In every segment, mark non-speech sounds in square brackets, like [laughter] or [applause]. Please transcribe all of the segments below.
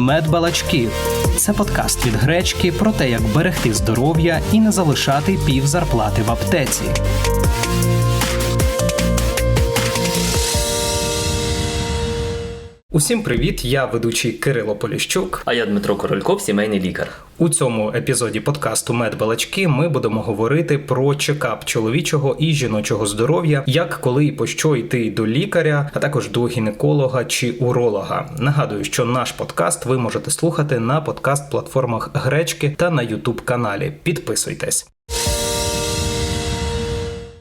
Медбалачки це подкаст від гречки про те, як берегти здоров'я і не залишати пів зарплати в аптеці. Усім привіт! Я ведучий Кирило Поліщук. А я Дмитро Корольков, сімейний лікар. У цьому епізоді подкасту Медбалачки ми будемо говорити про чекап чоловічого і жіночого здоров'я, як коли і по що йти до лікаря, а також до гінеколога чи уролога. Нагадую, що наш подкаст ви можете слухати на подкаст-платформах Гречки та на Ютуб каналі. Підписуйтесь.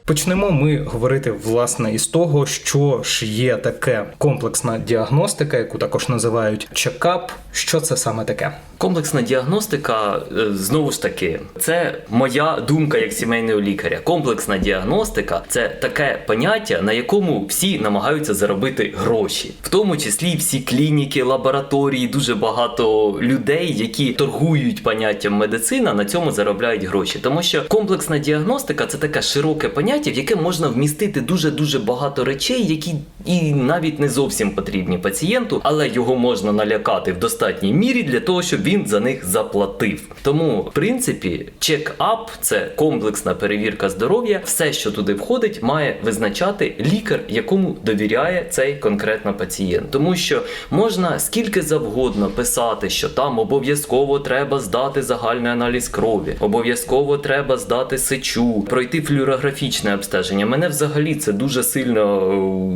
Почнемо ми говорити власне із того, що ж є таке комплексна діагностика, яку також називають чекап. Що це саме таке? Комплексна діагностика е, знову ж таки, це моя думка як сімейного лікаря. Комплексна діагностика це таке поняття, на якому всі намагаються заробити гроші, в тому числі всі клініки, лабораторії, дуже багато людей, які торгують поняттям медицина, на цьому заробляють гроші. Тому що комплексна діагностика це таке широке поняття, в яке можна вмістити дуже дуже багато речей, які і навіть не зовсім потрібні пацієнту, але його можна налякати в достатній мірі для того, щоб він за них заплатив. Тому, в принципі, чек-ап це комплексна перевірка здоров'я. Все, що туди входить, має визначати лікар, якому довіряє цей конкретно пацієнт. Тому що можна скільки завгодно писати, що там обов'язково треба здати загальний аналіз крові, обов'язково треба здати сечу, пройти флюорографічне обстеження. Мене взагалі це дуже сильно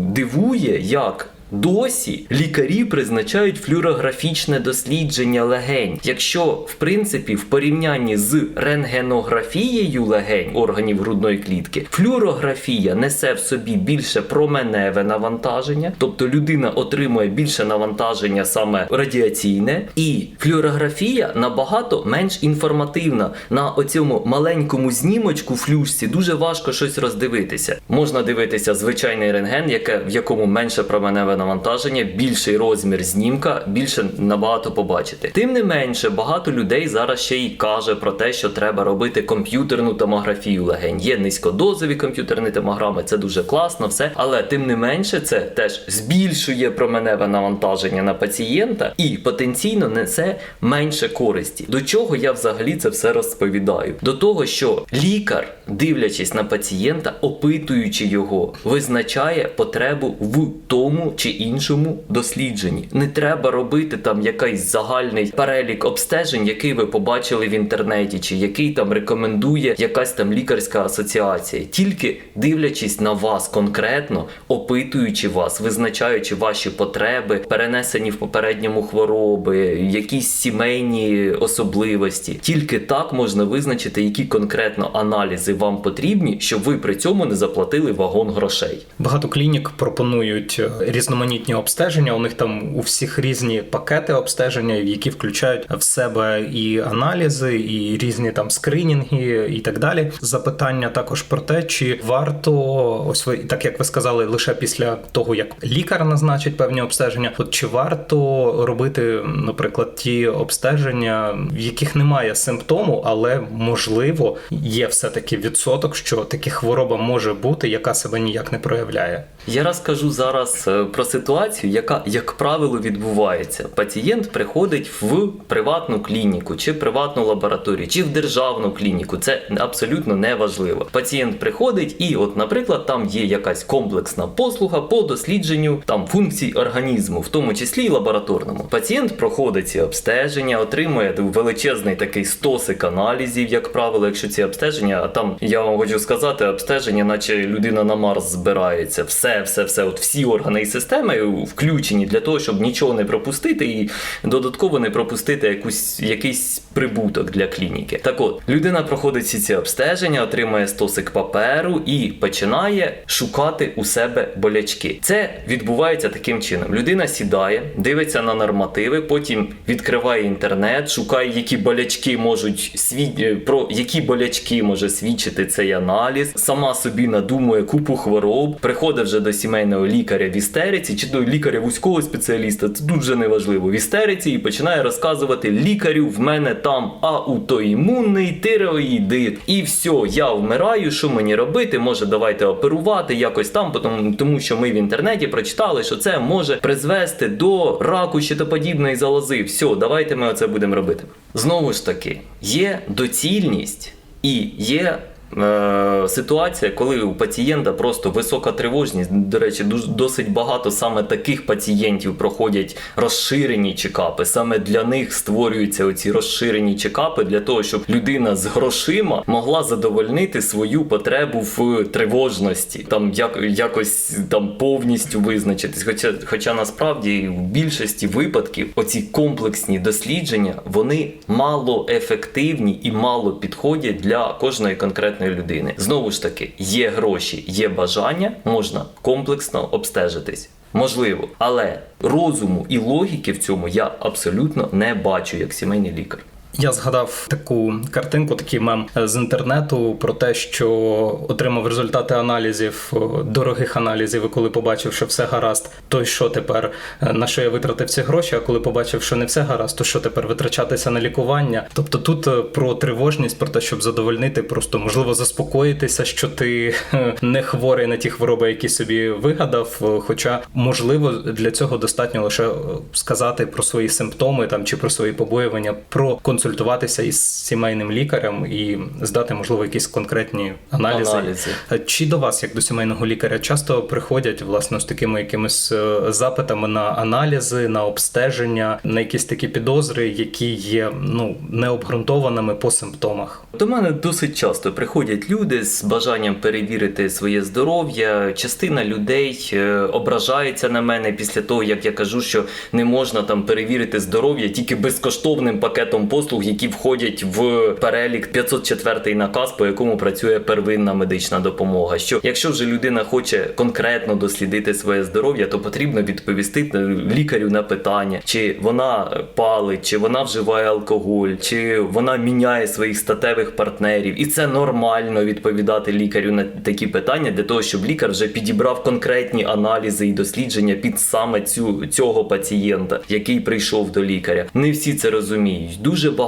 е, дивує, як. Досі лікарі призначають флюорографічне дослідження легень, якщо в принципі в порівнянні з рентгенографією легень органів грудної клітки, флюорографія несе в собі більше променеве навантаження, тобто людина отримує більше навантаження саме радіаційне, і флюорографія набагато менш інформативна. На оцьому маленькому знімочку флюшці дуже важко щось роздивитися. Можна дивитися звичайний рентген, яке в якому менше променеве навантаження, більший розмір знімка, більше набагато побачити. Тим не менше, багато людей зараз ще й каже про те, що треба робити комп'ютерну томографію легень. Є низькодозові комп'ютерні томограми, це дуже класно, все. Але тим не менше, це теж збільшує променеве навантаження на пацієнта і потенційно несе менше користі. До чого я взагалі це все розповідаю? До того, що лікар, дивлячись на пацієнта, опитуючи його, визначає потребу в тому чи іншому дослідженні. Не треба робити там якийсь загальний перелік обстежень, який ви побачили в інтернеті, чи який там рекомендує якась там лікарська асоціація. Тільки дивлячись на вас конкретно, опитуючи вас, визначаючи ваші потреби, перенесені в попередньому хвороби, якісь сімейні особливості. Тільки так можна визначити, які конкретно аналізи вам потрібні, щоб ви при цьому не заплатили вагон грошей. Багато клінік пропонують е, різноманітні обстеження. У них там у всіх різні пакети обстеження, які включають в себе і аналізи, і різні там скринінги, і так далі. Запитання також про те, чи варто ось ви так як ви сказали, лише після того як лікар назначить певні обстеження, от чи варто робити, наприклад, ті обстеження, в яких немає симптому, але можливо є все таки відсоток, що такі хвороба може бути, яка себе ніяк не проявляє. Я розкажу зараз е, про ситуацію, яка, як правило, відбувається. Пацієнт приходить в приватну клініку, чи приватну лабораторію, чи в державну клініку. Це абсолютно не важливо. Пацієнт приходить, і, от, наприклад, там є якась комплексна послуга по дослідженню там функцій організму, в тому числі і лабораторному. Пацієнт проходить ці обстеження, отримує величезний такий стосик аналізів, як правило, якщо ці обстеження, а там я вам хочу сказати, обстеження, наче людина на Марс збирається. Все, все, все, от всі органи і системи включені для того, щоб нічого не пропустити, і додатково не пропустити якусь якийсь прибуток для клініки. Так от, людина проходить всі ці обстеження, отримує стосик паперу і починає шукати у себе болячки. Це відбувається таким чином: людина сідає, дивиться на нормативи, потім відкриває інтернет, шукає, які болячки можуть свід... про які болячки може свідчити цей аналіз, сама собі надумує купу хвороб, приходить вже до сімейного лікаря в істериці, чи до лікаря вузького спеціаліста, це дуже неважливо. В істериці і починає розказувати лікарю, в мене там аутоімунний тиреоїдит. І все, я вмираю, що мені робити? Може, давайте оперувати якось там, тому що ми в інтернеті прочитали, що це може призвести до раку щитоподібної залози. Все, давайте ми оце будемо робити. Знову ж таки, є доцільність і є. Е, Ситуація, коли у пацієнта просто висока тривожність. До речі, досить багато саме таких пацієнтів проходять розширені чекапи. Саме для них створюються оці розширені чекапи для того, щоб людина з грошима могла задовольнити свою потребу в тривожності, там як якось там повністю визначитись. Хоча, хоча насправді в більшості випадків оці комплексні дослідження вони мало ефективні і мало підходять для кожної конкретної людини. Знову ж таки, є гроші, є бажання, можна комплексно обстежитись. Можливо, але розуму і логіки в цьому я абсолютно не бачу як сімейний лікар. Я згадав таку картинку, такий мем з інтернету про те, що отримав результати аналізів, дорогих аналізів, і коли побачив, що все гаразд, то що тепер? Е, На що я витратив ці гроші? А коли побачив, що не все гаразд, то що тепер витрачатися на лікування? Тобто тут е, про тривожність, про те, щоб задовольнити, просто можливо заспокоїтися, що ти е, не хворий на ті хвороби, які собі вигадав. е, Хоча можливо для цього достатньо лише е, сказати про свої симптоми там чи про свої побоювання, про консультуватися із сімейним лікарем і здати, можливо, якісь конкретні аналізи. Аналізи. Чи до вас, як до сімейного лікаря, часто приходять власне з такими якимись е, запитами на аналізи, на обстеження, на якісь такі підозри, які є ну необґрунтованими по симптомах? До мене досить часто приходять люди з бажанням перевірити своє здоров'я. Частина людей е, ображається на мене після того, як я кажу, що не можна там перевірити здоров'я тільки безкоштовним пакетом послуг, які входять в перелік 504 наказ, по якому працює первинна медична допомога. Що якщо вже людина хоче конкретно дослідити своє здоров'я, то потрібно відповісти е, лікарю на питання, чи вона палить, чи вона вживає алкоголь, чи вона міняє своїх статевих партнерів. І це нормально відповідати лікарю на такі питання для того, щоб лікар вже підібрав конкретні аналізи і дослідження під саме цю цього пацієнта, який прийшов до лікаря. Не всі це розуміють. Дуже багато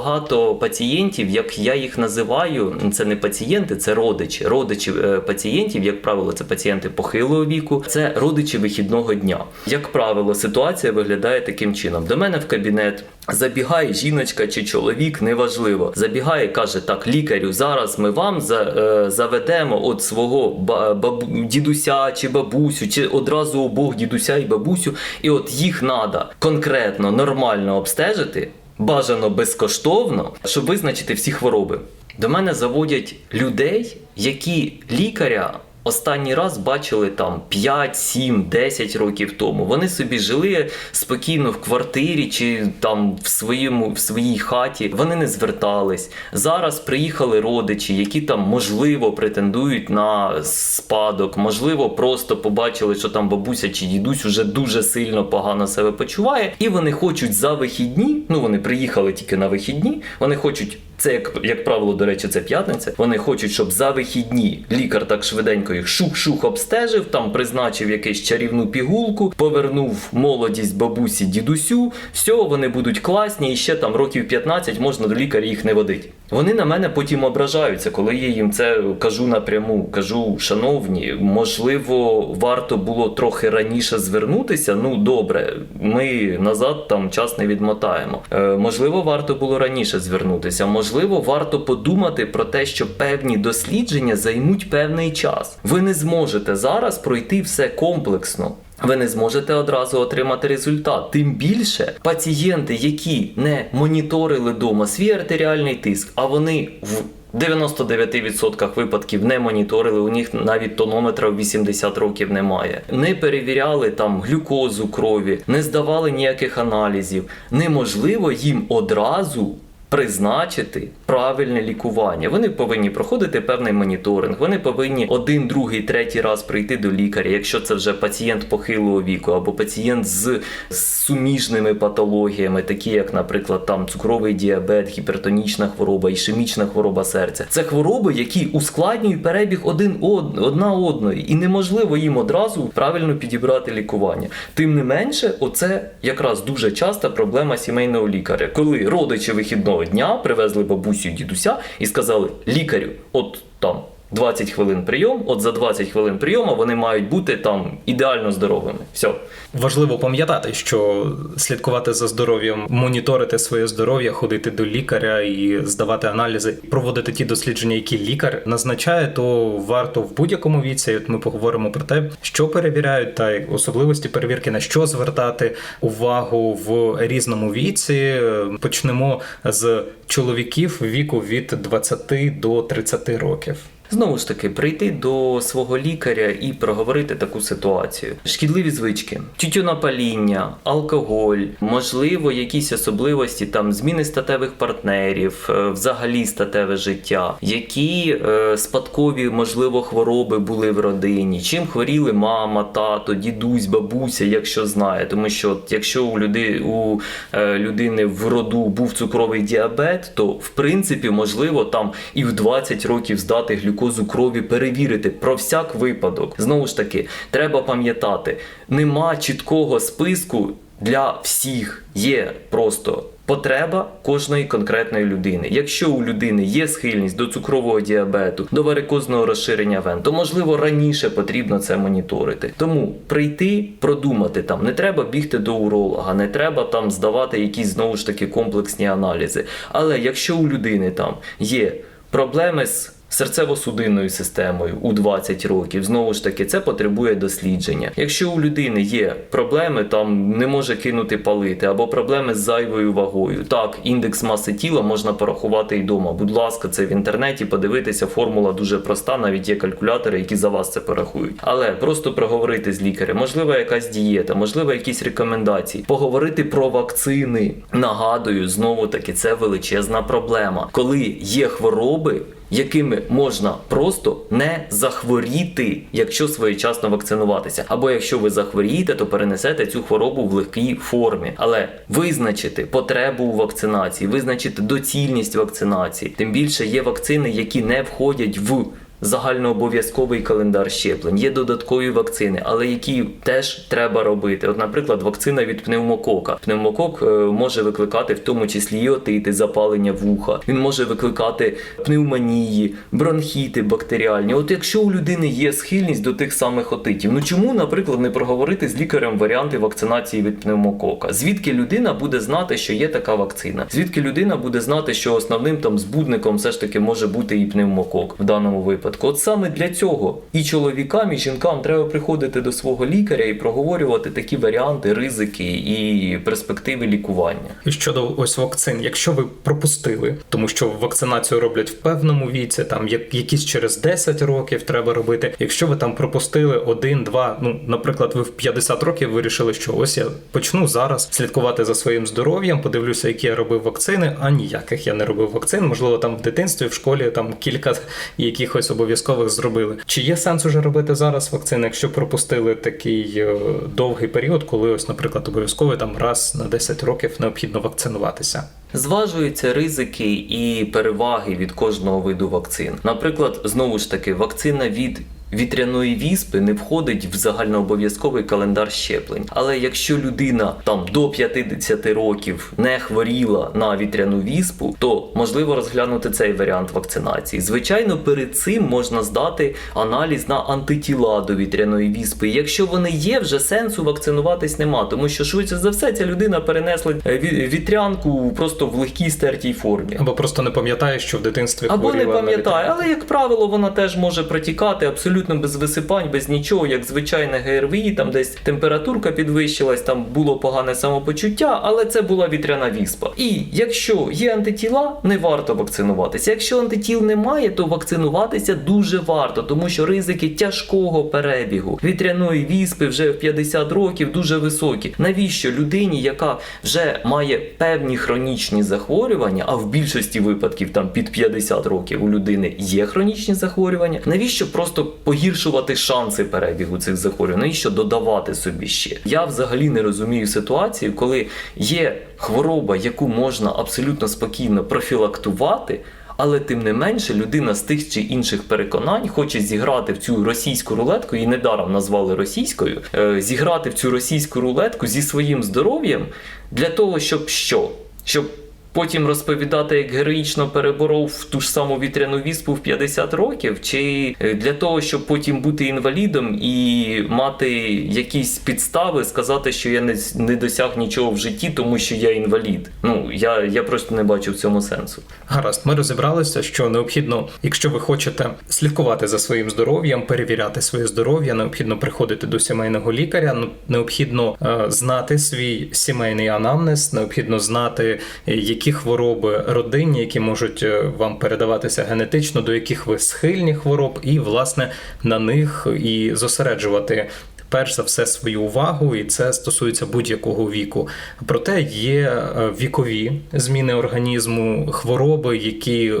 пацієнтів, як я їх називаю, це не пацієнти, це родичі. Родичі е, пацієнтів, як правило, це пацієнти похилого віку, це родичі вихідного дня. Як правило, ситуація виглядає таким чином: до мене в кабінет забігає жіночка чи чоловік, неважливо. Забігає, каже: так, лікарю, зараз ми вам е, заведемо от свого ба- бабу, дідуся чи бабусю, чи одразу обох дідуся і бабусю, і от їх треба конкретно нормально обстежити. Бажано безкоштовно, щоб визначити всі хвороби. До мене заводять людей, які лікаря останній раз бачили там 5, 7, 10 років тому. Вони собі жили спокійно в квартирі чи там в своєму в своїй хаті. Вони не звертались. Зараз приїхали родичі, які там можливо претендують на спадок, можливо, просто побачили, що там бабуся чи дідусь уже дуже сильно погано себе почуває, і вони хочуть за вихідні. Ну вони приїхали тільки на вихідні. Вони хочуть. Це як, як правило, до речі, це п'ятниця. Вони хочуть, щоб за вихідні лікар так швиденько їх шух-шух обстежив, там призначив якусь чарівну пігулку, повернув молодість бабусі дідусю. Все, вони будуть класні, і ще там років 15 можна до лікаря їх не водить. Вони на мене потім ображаються, коли я їм це кажу напряму. Кажу, шановні, можливо, варто було трохи раніше звернутися. Ну добре, ми назад там час не відмотаємо. Е, можливо, варто було раніше звернутися. Можливо, варто подумати про те, що певні дослідження займуть певний час. Ви не зможете зараз пройти все комплексно. Ви не зможете одразу отримати результат. Тим більше пацієнти, які не моніторили вдома свій артеріальний тиск, а вони в 99% випадків не моніторили, у них навіть тонометра в 80 років немає. Не перевіряли там глюкозу крові, не здавали ніяких аналізів. Неможливо їм одразу Призначити правильне лікування. Вони повинні проходити певний моніторинг. Вони повинні один, другий, третій раз прийти до лікаря, якщо це вже пацієнт похилого віку або пацієнт з суміжними патологіями, такі як, наприклад, там цукровий діабет, гіпертонічна хвороба, ішемічна хвороба серця. Це хвороби, які ускладнюють перебіг один од- одна одної, і неможливо їм одразу правильно підібрати лікування. Тим не менше, оце якраз дуже часта проблема сімейного лікаря, коли родичі вихідного дня привезли бабусю і дідуся і сказали лікарю, от там. 20 хвилин прийом, от за 20 хвилин прийому вони мають бути там ідеально здоровими. Все. Важливо пам'ятати, що слідкувати за здоров'ям, моніторити своє здоров'я, ходити до лікаря і здавати аналізи, проводити ті дослідження, які лікар назначає, то варто в будь-якому віці. От ми поговоримо про те, що перевіряють, та особливості перевірки, на що звертати увагу в різному віці. Почнемо з чоловіків віку від 20 до 30 років. Знову ж таки, прийти до свого лікаря і проговорити таку ситуацію. Шкідливі звички, тютюнопаління, алкоголь, можливо, якісь особливості, там зміни статевих партнерів, е, взагалі статеве життя, які е, спадкові, можливо, хвороби були в родині, чим хворіли мама, тато, дідусь, бабуся, якщо знає. Тому що якщо у люди у е, людини в роду був цукровий діабет, то в принципі можливо там і в 20 років здати глюкозу крові, перевірити про всяк випадок. Знову ж таки, треба пам'ятати, нема чіткого списку для всіх. Є просто. Потреба кожної конкретної людини. Якщо у людини є схильність до цукрового діабету, до варикозного розширення вен, то можливо раніше потрібно це моніторити. Тому прийти, продумати там не треба бігти до уролога, не треба там здавати якісь знову ж таки комплексні аналізи. Але якщо у людини там є проблеми з серцево-судинною системою у 20 років, знову ж таки, це потребує дослідження. Якщо у людини є проблеми, там не може кинути палити, або проблеми з зайвою вагою, так, індекс маси тіла можна порахувати і вдома. Будь ласка, це в інтернеті подивитися, формула дуже проста, навіть є калькулятори, які за вас це порахують. Але просто проговорити з лікарем, можливо, якась дієта, можливо, якісь рекомендації, поговорити про вакцини. Нагадую, знову таки, це величезна проблема, коли є хвороби якими можна просто не захворіти, якщо своєчасно вакцинуватися. Або якщо ви захворієте, то перенесете цю хворобу в легкій формі. Але визначити потребу у вакцинації, визначити доцільність вакцинації. Тим більше є вакцини, які не входять в загальнообов'язковий календар щеплень. Є додаткові вакцини, але які теж треба робити. От, наприклад, вакцина від пневмокока. Пневмокок е, може викликати в тому числі і отити, запалення вуха. Він може викликати пневмонії, бронхіти бактеріальні. От якщо у людини є схильність до тих самих отитів, ну чому, наприклад, не проговорити з лікарем варіанти вакцинації від пневмокока? Звідки людина буде знати, що є така вакцина? Звідки людина буде знати, що основним там збудником все ж таки може бути і пневмокок в даному випадку? От саме для цього і чоловікам, і жінкам треба приходити до свого лікаря і проговорювати такі варіанти, ризики і перспективи лікування. І щодо ось вакцин, якщо ви пропустили, тому що вакцинацію роблять в певному віці, там як якісь через 10 років треба робити. Якщо ви там пропустили один, два, ну наприклад, ви в 50 років вирішили, що ось я почну зараз слідкувати за своїм здоров'ям, подивлюся, які я робив вакцини, а ніяких я не робив вакцин. Можливо, там в дитинстві, в школі там кілька [laughs] якихось обов'язкових зробили. Чи є сенс уже робити зараз вакцини, якщо пропустили такий е, довгий період, коли ось, наприклад, обов'язково там раз на 10 років необхідно вакцинуватися? Зважуються ризики і переваги від кожного виду вакцин. Наприклад, знову ж таки, вакцина від вітряної віспи не входить в загальнообов'язковий календар щеплень. Але якщо людина там до 50 років не хворіла на вітряну віспу, то можливо розглянути цей варіант вакцинації. Звичайно, перед цим можна здати аналіз на антитіла до вітряної віспи. Якщо вони є, вже сенсу вакцинуватись нема, тому що швидше за все ця людина перенесла вітрянку просто в легкій стертій формі. Або просто не пам'ятає, що в дитинстві Або не пам'ятає, але як правило, вона теж може протікати абсолютно абсолютно без висипань, без нічого, як звичайне ГРВІ, там десь температурка підвищилась, там було погане самопочуття, але це була вітряна віспа. І якщо є антитіла, не варто вакцинуватися. Якщо антитіл немає, то вакцинуватися дуже варто, тому що ризики тяжкого перебігу вітряної віспи вже в 50 років дуже високі. Навіщо людині, яка вже має певні хронічні захворювання, а в більшості випадків там під 50 років у людини є хронічні захворювання, навіщо просто погіршувати шанси перебігу цих захворювань? Навіщо додавати собі ще? Я взагалі не розумію ситуацію, коли є хвороба, яку можна абсолютно спокійно профілактувати. Але тим не менше людина з тих чи інших переконань хоче зіграти в цю російську рулетку, і недаром назвали російською, е, зіграти в цю російську рулетку зі своїм здоров'ям для того, щоб що? Щоб потім розповідати, як героїчно переборов ту ж саму вітряну віспу в 50 років, чи е, для того, щоб потім бути інвалідом і мати якісь підстави, сказати, що я не, не досяг нічого в житті, тому що я інвалід. Ну я, я просто не бачу в цьому сенсу. Гаразд, ми розібралися, що необхідно, якщо ви хочете слідкувати за своїм здоров'ям, перевіряти своє здоров'я, необхідно приходити до сімейного лікаря. ну, Необхідно е, знати свій сімейний анамнез, необхідно знати, е, які хвороби родинні, які можуть е, вам передаватися генетично, до яких ви схильні хвороб, і власне на них і зосереджувати перш за все свою увагу, і це стосується будь-якого віку. Проте є е, вікові зміни організму, хвороби, які е,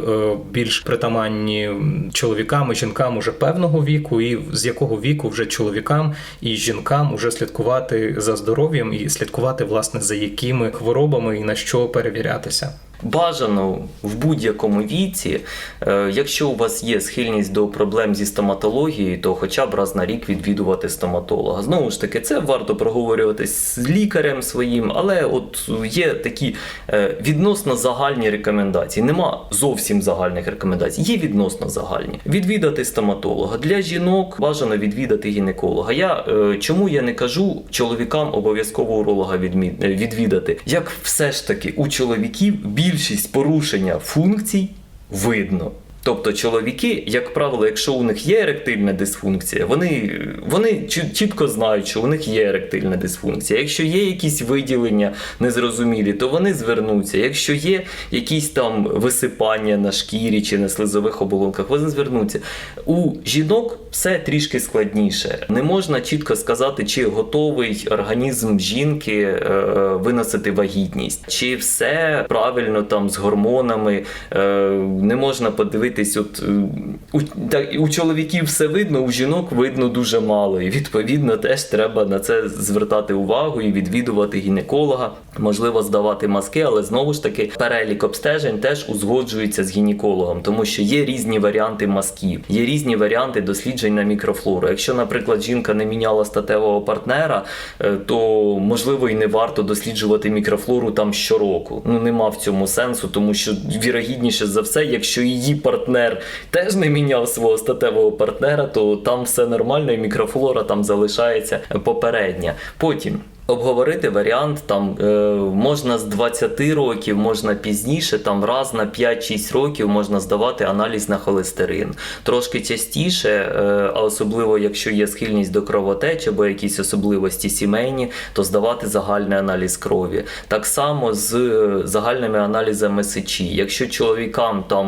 більш притаманні чоловікам і жінкам уже певного віку, і з якого віку вже чоловікам і жінкам уже слідкувати за здоров'ям і слідкувати власне за якими хворобами і на що перевірятися. Бажано в будь-якому віці, е, якщо у вас є схильність до проблем зі стоматологією, то хоча б раз на рік відвідувати стоматолога. Знову ж таки, це варто проговорювати з лікарем своїм, але от є такі е, відносно загальні рекомендації. Нема зовсім загальних рекомендацій, є відносно загальні. Відвідати стоматолога. Для жінок бажано відвідати гінеколога. Я е, чому я не кажу чоловікам обов'язково уролога відмі- відвідати? Як все ж таки у чоловіків більшість порушення функцій видно. Тобто чоловіки, як правило, якщо у них є еректильна дисфункція, вони, вони чітко знають, що у них є еректильна дисфункція. Якщо є якісь виділення незрозумілі, то вони звернуться. Якщо є якісь там висипання на шкірі чи на слизових оболонках, вони звернуться. У жінок все трішки складніше. Не можна чітко сказати, чи готовий організм жінки е, виносити вагітність, чи все правильно там з гормонами. Е, не можна подивитись, от е, у, так, у чоловіків все видно, у жінок видно дуже мало. І відповідно теж треба на це звертати увагу і відвідувати гінеколога, можливо, здавати маски, але знову ж таки перелік обстежень теж узгоджується з гінекологом, тому що є різні варіанти мазків, є різні варіанти досліджень на мікрофлору. Якщо, наприклад, жінка не міняла статевого партнера, е, то можливо і не варто досліджувати мікрофлору там щороку. Ну нема в цьому сенсу, тому що вірогідніше за все, якщо її партнер теж не міняв свого статевого партнера, то там все нормально, і мікрофлора там залишається попередня. Потім. Обговорити варіант там е, можна з 20 років, можна пізніше, там раз на 5-6 років можна здавати аналіз на холестерин. Трошки частіше, е, а особливо якщо є схильність до кровотеч або якісь особливості сімейні, то здавати загальний аналіз крові. Так само з е, загальними аналізами сечі. Якщо чоловікам там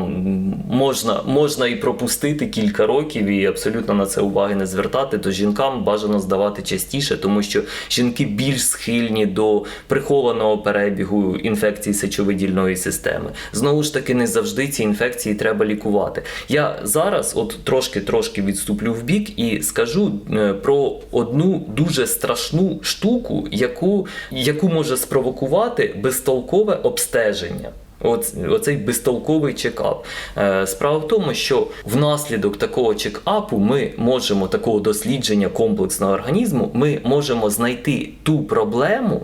можна, можна і пропустити кілька років і абсолютно на це уваги не звертати, то жінкам бажано здавати частіше, тому що жінки більш схильні до прихованого перебігу інфекцій сечовидільної системи. Знову ж таки, не завжди ці інфекції треба лікувати. Я зараз, от трошки-трошки відступлю в бік і скажу е, про одну дуже страшну штуку, яку, яку може спровокувати безтолкове обстеження. Оцей безтолковий чекап. Е, справа в тому, що внаслідок такого чекапу ми можемо такого дослідження комплексного організму, ми можемо знайти ту проблему,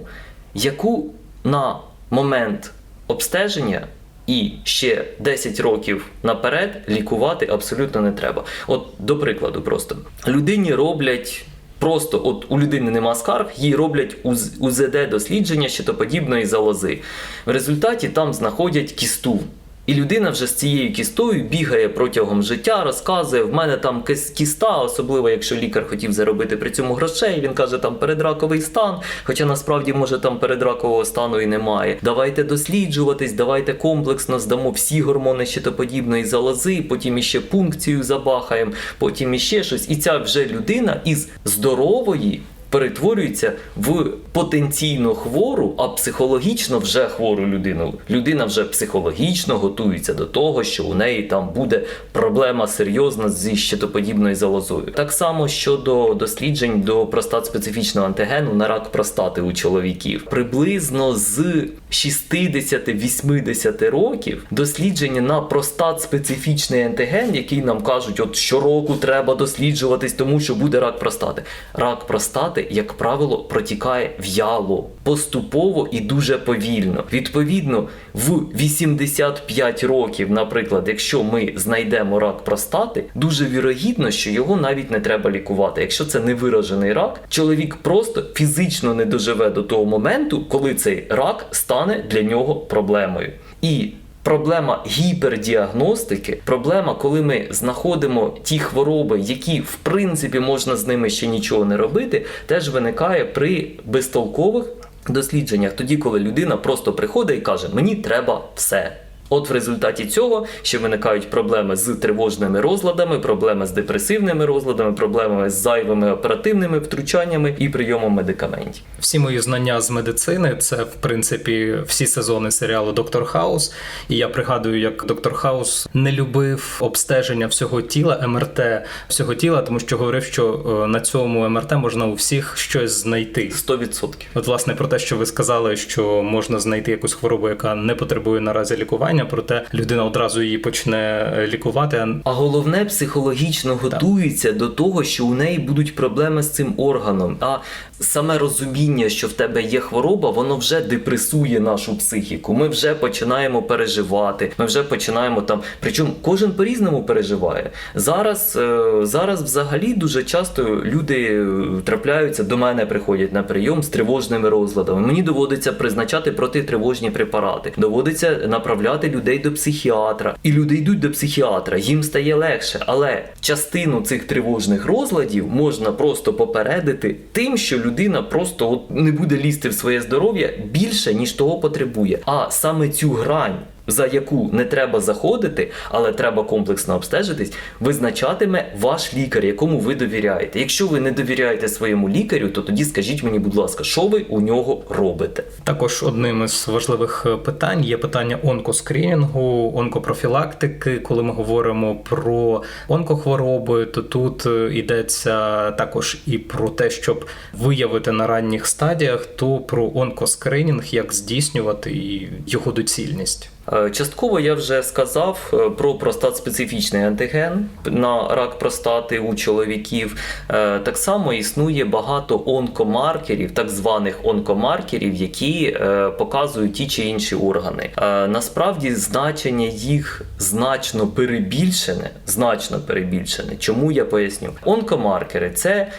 яку на момент обстеження і ще 10 років наперед лікувати абсолютно не треба. От до прикладу, просто людині роблять. Просто от у людини нема скарг, їй роблять УЗ- УЗД дослідження щитоподібної залози. В результаті там знаходять кісту. І людина вже з цією кістою бігає протягом життя, розказує, в мене там кіста, особливо якщо лікар хотів заробити при цьому грошей. Він каже, там передраковий стан, хоча насправді може там передракового стану і немає. Давайте досліджуватись, давайте комплексно здамо всі гормони щитоподібної залози, потім іще пункцію забахаємо, потім іще щось. І ця вже людина із здорової перетворюється в потенційно хвору, а психологічно вже хвору людину. Людина вже психологічно готується до того, що у неї там буде проблема серйозна зі щитоподібною залозою. Так само щодо досліджень до простат специфічного антигену на рак простати у чоловіків. Приблизно з 60-80 років дослідження на простат специфічний антиген, який нам кажуть, от щороку треба досліджуватись, тому що буде рак простати. Рак простати, як правило, протікає в'яло, поступово і дуже повільно. Відповідно, в 85 років, наприклад, якщо ми знайдемо рак простати, дуже вірогідно, що його навіть не треба лікувати. Якщо це невиражений рак, чоловік просто фізично не доживе до того моменту, коли цей рак стане для нього проблемою. І Проблема гіпердіагностики, проблема, коли ми знаходимо ті хвороби, які в принципі можна з ними ще нічого не робити, теж виникає при безтолкових дослідженнях, тоді, коли людина просто приходить і каже: Мені треба все. От в результаті цього ще виникають проблеми з тривожними розладами, проблеми з депресивними розладами, проблеми з зайвими оперативними втручаннями і прийомом медикаментів. Всі мої знання з медицини це в принципі всі сезони серіалу Доктор Хаус. І я пригадую, як доктор Хаус не любив обстеження всього тіла, МРТ всього тіла, тому що говорив, що е, на цьому МРТ можна у всіх щось знайти. 100%. От, власне, про те, що ви сказали, що можна знайти якусь хворобу, яка не потребує наразі лікування, проте людина одразу її почне е, лікувати. а А головне, психологічно готується до того, що у неї будуть проблеми з цим органом. А саме розуміння, що в тебе є хвороба, воно вже депресує нашу психіку. Ми вже починаємо переживати. Ми вже починаємо там. Причому кожен по-різному переживає. Зараз, е, зараз взагалі дуже часто люди е, трапляються до мене, приходять на прийом з тривожними розладами. Мені доводиться призначати протитривожні препарати. Доводиться направляти людей до психіатра. І люди йдуть до психіатра, їм стає легше. Але частину цих тривожних розладів можна просто попередити тим, що людина просто от не буде лізти в своє здоров'я більше, ніж того потребує. А саме цю грань. За яку не треба заходити, але треба комплексно обстежитись, визначатиме ваш лікар, якому ви довіряєте. Якщо ви не довіряєте своєму лікарю, то тоді скажіть мені, будь ласка, що ви у нього робите? Також одним із важливих е, питань є питання онкоскрінінгу, онкопрофілактики. Коли ми говоримо про онкохвороби, то тут е, йдеться також і про те, щоб виявити на ранніх стадіях, то про онкоскринінг, як здійснювати його доцільність. Е, Частково я вже сказав е, про простат-специфічний антиген на рак простати у чоловіків. Е, Так само існує багато онкомаркерів, так званих онкомаркерів, які показують ті чи інші органи. Насправді значення їх значно перебільшене. Значно перебільшене. Чому я поясню? Онкомаркери це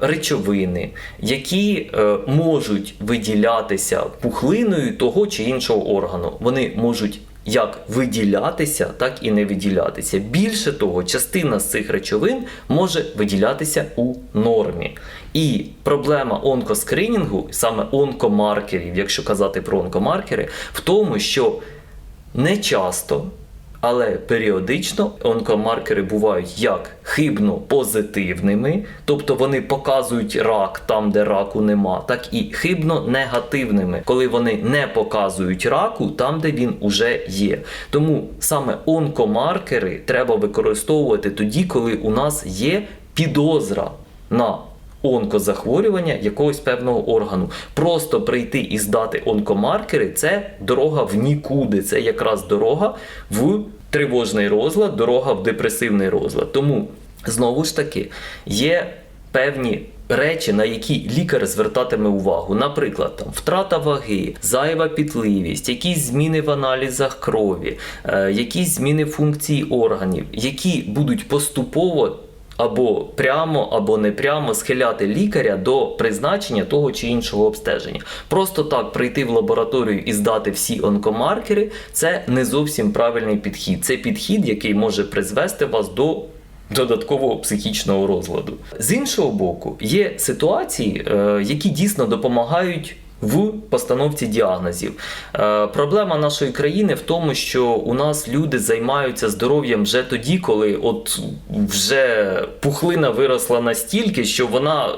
речовини, які можуть виділятися пухлиною того чи іншого органу. Вони можуть як виділятися, так і не виділятися. Більше того, частина з цих речовин може виділятися у нормі. І проблема онкоскринінгу, саме онкомаркерів, якщо казати про онкомаркери, в тому, що не часто, але періодично онкомаркери бувають як хибно позитивними, тобто вони показують рак там, де раку нема, так і хибно негативними, коли вони не показують раку там, де він уже є. Тому саме онкомаркери треба використовувати тоді, коли у нас є підозра на онкозахворювання якогось певного органу. Просто прийти і здати онкомаркери це дорога в нікуди. Це якраз дорога в тривожний розлад, дорога в депресивний розлад. Тому знову ж таки є певні. Речі, на які лікар звертатиме увагу, наприклад, там втрата ваги, зайва пітливість, якісь зміни в аналізах крові, е, якісь зміни функції органів, які будуть поступово або прямо, або не прямо схиляти лікаря до призначення того чи іншого обстеження. Просто так прийти в лабораторію і здати всі онкомаркери це не зовсім правильний підхід. Це підхід, який може призвести вас до додаткового психічного розладу. З іншого боку, є ситуації, е, які дійсно допомагають. В постановці діагнозів Е, проблема нашої країни в тому, що у нас люди займаються здоров'ям вже тоді, коли от вже пухлина виросла настільки, що вона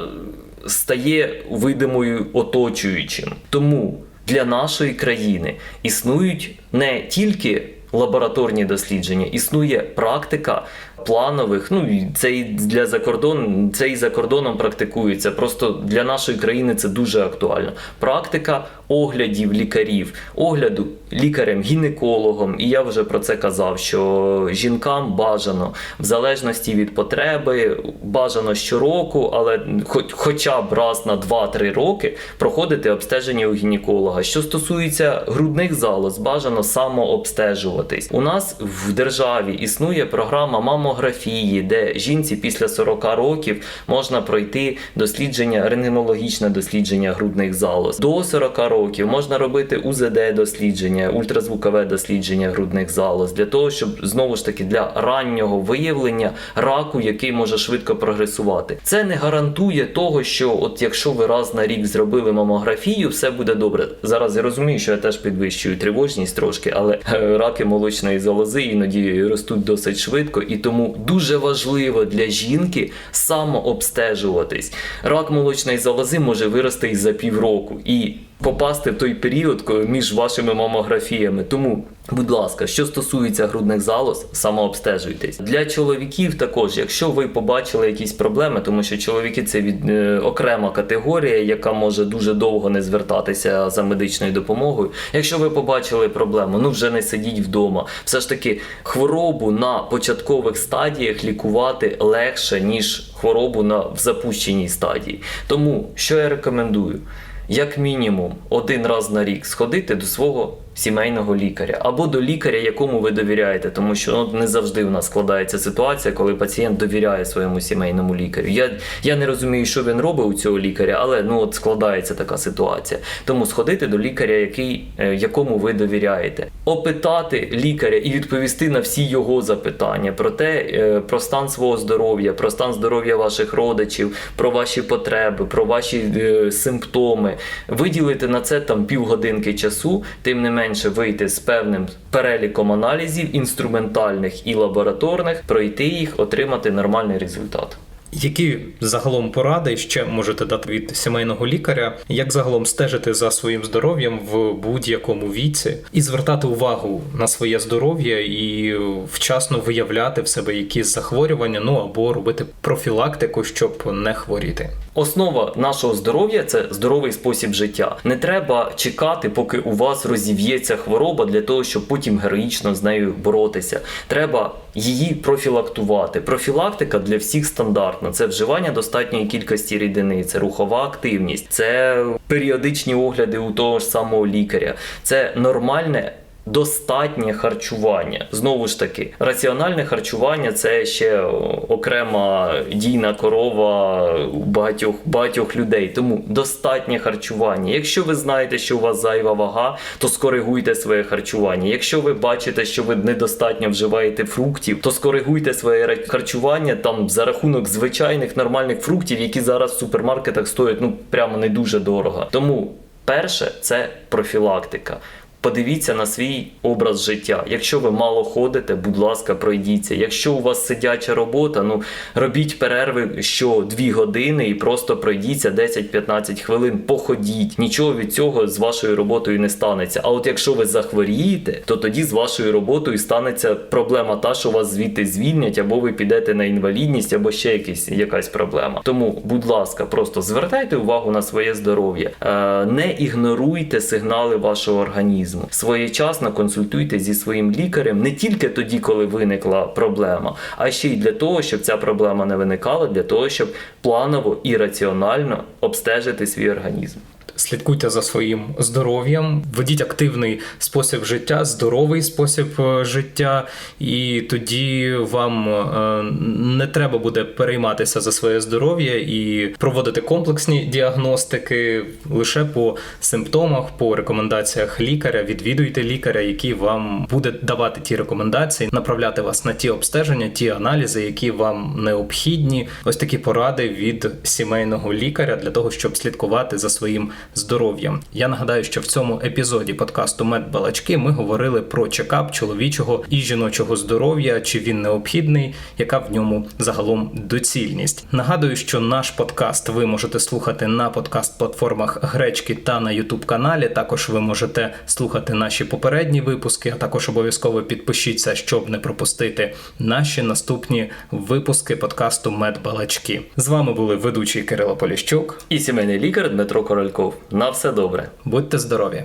стає видимою оточуючим. Тому для нашої країни існують не тільки лабораторні дослідження, існує практика планових. Ну це і для закордон, це і за кордоном практикується. Просто для нашої країни це дуже актуально. Практика оглядів лікарів, огляду лікарем-гінекологом. І я вже про це казав, що жінкам бажано в залежності від потреби, бажано щороку, але хоч, хоча б раз на 2-3 роки проходити обстеження у гінеколога. Що стосується грудних залоз, бажано самообстежуватись. У нас в державі існує програма мамографії, де жінці після 40 років можна пройти дослідження, рентгенологічне дослідження грудних залоз. До 40 років можна робити УЗД дослідження, ультразвукове дослідження грудних залоз для того, щоб знову ж таки для раннього виявлення раку, який може швидко прогресувати. Це не гарантує того, що от якщо ви раз на рік зробили мамографію, все буде добре. Зараз я розумію, що я теж підвищую тривожність трошки, але е, раки молочної залози іноді ростуть досить швидко, і тому дуже важливо для жінки самообстежуватись. Рак молочної залози може вирости і за півроку. І попасти в той період між вашими мамографіями. Тому, будь ласка, що стосується грудних залоз, самообстежуйтесь. Для чоловіків також, якщо ви побачили якісь проблеми, тому що чоловіки це від е, окрема категорія, яка може дуже довго не звертатися за медичною допомогою. Якщо ви побачили проблему, ну вже не сидіть вдома. Все ж таки, хворобу на початкових стадіях лікувати легше, ніж хворобу на в запущеній стадії. Тому що я рекомендую? Як мінімум один раз на рік сходити до свого сімейного лікаря або до лікаря, якому ви довіряєте, тому що ну, не завжди у нас складається ситуація, коли пацієнт довіряє своєму сімейному лікарю. Я, я не розумію, що він робить у цього лікаря, але ну от складається така ситуація. Тому сходити до лікаря, який, е, якому ви довіряєте, опитати лікаря і відповісти на всі його запитання про те, е, про стан свого здоров'я, про стан здоров'я ваших родичів, про ваші потреби, про ваші е, симптоми, виділити на це там півгодинки часу, тим не менше вийти з певним переліком аналізів, інструментальних і лабораторних, пройти їх, отримати нормальний результат. Які загалом поради ще можете дати від сімейного лікаря, як загалом стежити за своїм здоров'ям в будь-якому віці і звертати увагу на своє здоров'я і вчасно виявляти в себе якісь захворювання, ну або робити профілактику, щоб не хворіти? Основа нашого здоров'я це здоровий спосіб життя. Не треба чекати, поки у вас розів'ється хвороба для того, щоб потім героїчно з нею боротися. Треба її профілактувати. Профілактика для всіх стандартна. Це вживання достатньої кількості рідини, це рухова активність, це періодичні огляди у того ж самого лікаря, це нормальне. Достатнє харчування. Знову ж таки, раціональне харчування це ще окрема дійна корова багатьох, багатьох людей. Тому достатнє харчування. Якщо ви знаєте, що у вас зайва вага, то скоригуйте своє харчування. Якщо ви бачите, що ви недостатньо вживаєте фруктів, то скоригуйте своє харчування там за рахунок звичайних нормальних фруктів, які зараз в супермаркетах стоять ну прямо не дуже дорого. Тому перше це профілактика. Подивіться на свій образ життя. Якщо ви мало ходите, будь ласка, пройдіться. Якщо у вас сидяча робота, ну робіть перерви що 2 години і просто пройдіться 10-15 хвилин, походіть. Нічого від цього з вашою роботою не станеться. А от якщо ви захворієте, то тоді з вашою роботою станеться проблема та, що вас звідти звільнять, або ви підете на інвалідність, або ще якісь, якась проблема. Тому, будь ласка, просто звертайте увагу на своє здоров'я, Е, не ігноруйте сигнали вашого організму. Своєчасно консультуйте зі своїм лікарем не тільки тоді, коли виникла проблема, а ще й для того, щоб ця проблема не виникала, для того, щоб планово і раціонально обстежити свій організм. Слідкуйте за своїм здоров'ям, ведіть активний спосіб життя, здоровий спосіб е, життя, і тоді вам е, не треба буде перейматися за своє здоров'я і проводити комплексні діагностики лише по симптомах, по рекомендаціях лікаря. Відвідуйте лікаря, який вам буде давати ті рекомендації, направляти вас на ті обстеження, ті аналізи, які вам необхідні. Ось такі поради від сімейного лікаря для того, щоб слідкувати за своїм здоров'ям. Я нагадаю, що в цьому епізоді подкасту Медбалачки ми говорили про чекап чоловічого і жіночого здоров'я, чи він необхідний, яка в ньому загалом доцільність. Нагадую, що наш подкаст ви можете слухати на подкаст-платформах Гречки та на Ютуб каналі. Також ви можете слухати наші попередні випуски, а також обов'язково підпишіться, щоб не пропустити наші наступні випуски подкасту Медбалачки. З вами були ведучий Кирило Поліщук. І сімейний лікар Дмитро Корольков. На все добре. Будьте здорові!